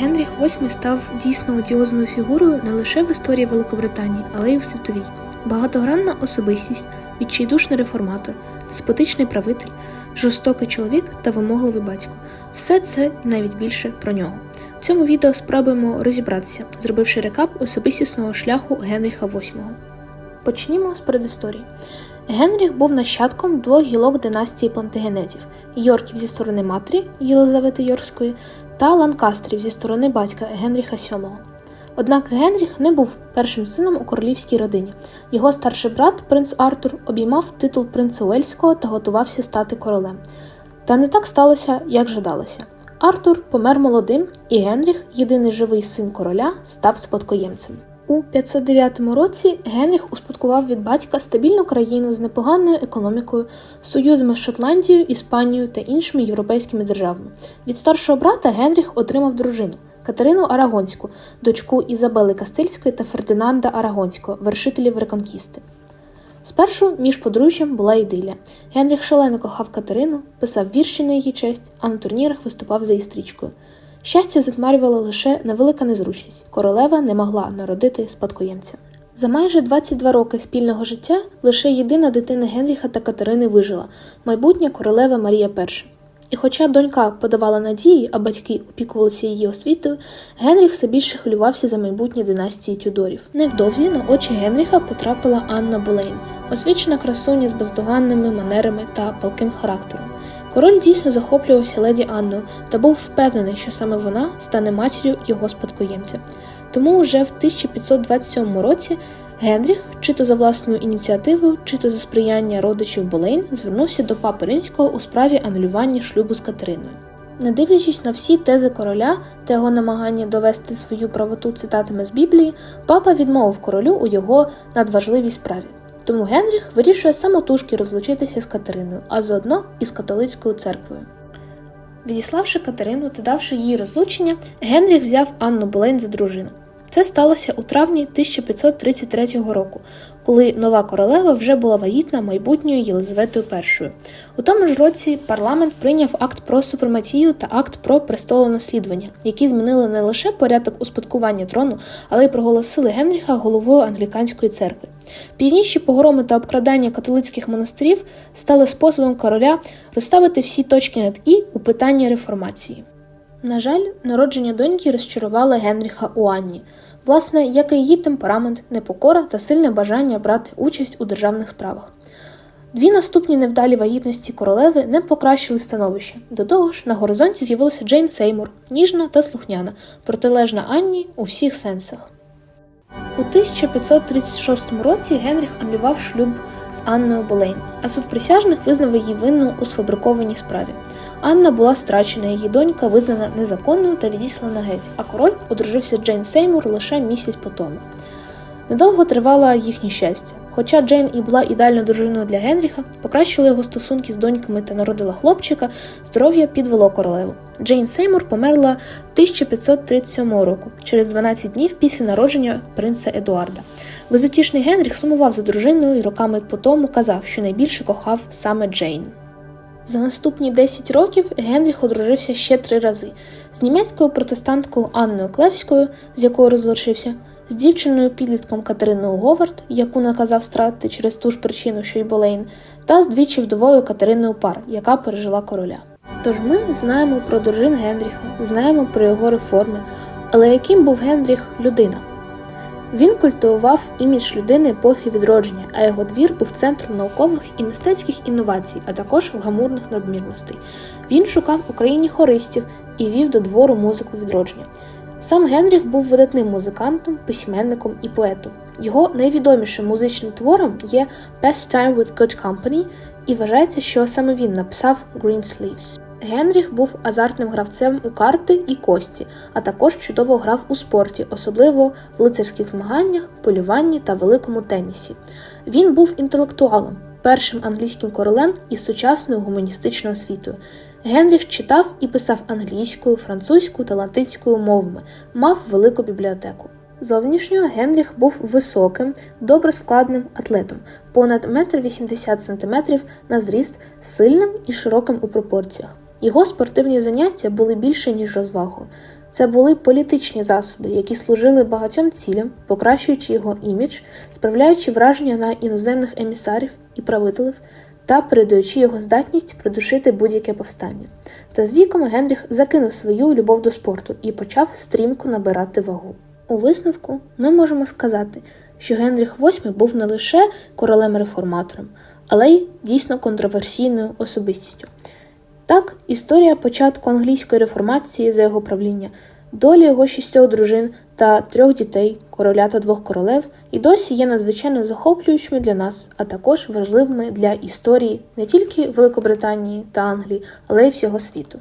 Генріх VIII став дійсно одіозною фігурою не лише в історії Великобританії, але й у світовій. Багатогранна особистість, відчайдушний реформатор, деспотичний правитель, жорстокий чоловік та вимогливий батько. Все це і навіть більше про нього. В цьому відео спробуємо розібратися, зробивши рекап особистісного шляху Генріха VIII. Почнімо з передісторії. Генріх був нащадком двох гілок династії Плантагенетів Йорків зі сторони матері Єлизавети Йоркської та ланкастрів зі сторони батька Генріха VII. Однак Генріх не був першим сином у королівській родині. Його старший брат, принц Артур, обіймав титул принца Уельського та готувався стати королем. Та не так сталося, як жадалося. Артур помер молодим, і Генріх, єдиний живий син короля, став спадкоємцем. У 509 році Генріх успадкував від батька стабільну країну з непоганою економікою, союзами з Шотландією, Іспанією та іншими європейськими державами. Від старшого брата Генріх отримав дружину Катерину Арагонську, дочку Ізабели Кастильської та Фердинанда Арагонського, вершителів реконкісти. Спершу між подружжям була ідилія. Генріх шалено кохав Катерину, писав вірші на її честь, а на турнірах виступав за її стрічкою. Щастя затмарювала лише невелика незручність королева не могла народити спадкоємця. За майже 22 роки спільного життя лише єдина дитина Генріха та Катерини вижила майбутня королева Марія І. І хоча донька подавала надії, а батьки опікувалися її освітою, Генріх все більше хвилювався за майбутнє династії Тюдорів. Невдовзі на очі Генріха потрапила Анна Болейн, освічена красуня з бездоганними манерами та палким характером. Король дійсно захоплювався леді Анною та був впевнений, що саме вона стане матір'ю його спадкоємця. Тому вже в 1527 році Генріх, чи то за власною ініціативою, чи то за сприяння родичів Болейн, звернувся до папи римського у справі анулювання шлюбу з Катериною. Не дивлячись на всі тези короля та його намагання довести свою правоту цитатами з Біблії, папа відмовив королю у його надважливій справі. Тому Генріх вирішує самотужки розлучитися з Катериною, а заодно і з католицькою церквою. Відіславши Катерину та давши їй розлучення, Генріх взяв Анну Болейн за дружину. Це сталося у травні 1533 року, коли нова королева вже була вагітна майбутньою Єлизаветою І. У тому ж році парламент прийняв акт про супрематію та акт про престолонаслідування, які змінили не лише порядок успадкування трону, але й проголосили Генріха головою англіканської церкви. Пізніші погроми та обкрадання католицьких монастирів стали способом короля розставити всі точки над і у питанні реформації. На жаль, народження доньки розчарувало Генріха у Анні, власне, як і її темперамент, непокора та сильне бажання брати участь у державних справах. Дві наступні невдалі вагітності королеви не покращили становище. До того ж, на горизонті з'явилася Джейн Сеймур, ніжна та слухняна, протилежна Анні у всіх сенсах. У 1536 році Генріх анулював шлюб з Анною Болейн, а суд присяжних визнав її винну у сфабрикованій справі. Анна була страчена, її донька визнана незаконною та відіслана геть, а король одружився Джейн Сеймур лише місяць по тому. Недовго тривало їхнє щастя. Хоча Джейн і була ідеальною дружиною для Генріха, покращили його стосунки з доньками та народила хлопчика, здоров'я підвело королеву. Джейн Сеймур померла 1537 року, через 12 днів після народження принца Едуарда. Безутішний Генріх сумував за дружиною і роками по тому казав, що найбільше кохав саме Джейн. За наступні 10 років Генріх одружився ще три рази з німецькою протестанткою Анною Клевською, з якою розлучився, з дівчиною підлітком Катериною Говард, яку наказав стратити через ту ж причину, що й Болейн, та з двічі вдовою Катериною Пар, яка пережила короля. Тож ми знаємо про дружин Генріха, знаємо про його реформи, але яким був Генріх людина? Він культивував імідж людини епохи відродження, а його двір був центром наукових і мистецьких інновацій, а також гламурних надмірностей. Він шукав в Україні хористів і вів до двору музику відродження. Сам Генріх був видатним музикантом, письменником і поетом. Його найвідомішим музичним твором є Best Time with Good Company, і вважається, що саме він написав Green Sleeves. Генріх був азартним гравцем у карти і кості, а також чудово грав у спорті, особливо в лицарських змаганнях, полюванні та великому тенісі. Він був інтелектуалом, першим англійським королем із сучасною гуманістичною освітою. Генріх читав і писав англійською, французькою та латинською мовами, мав велику бібліотеку. Зовнішньо Генріх був високим, добре складним атлетом, понад 1,80 м на зріст, сильним і широким у пропорціях. Його спортивні заняття були більше, ніж розвагою. Це були політичні засоби, які служили багатьом цілям, покращуючи його імідж, справляючи враження на іноземних емісарів і правителів та передаючи його здатність придушити будь-яке повстання. Та з віком Генріх закинув свою любов до спорту і почав стрімко набирати вагу. У висновку ми можемо сказати, що Генріх VIII був не лише королем-реформатором, але й дійсно контроверсійною особистістю. Так, історія початку англійської реформації за його правління, долі його шістьох дружин та трьох дітей, короля та двох королев, і досі є надзвичайно захоплюючими для нас, а також важливими для історії не тільки Великобританії та Англії, але й всього світу.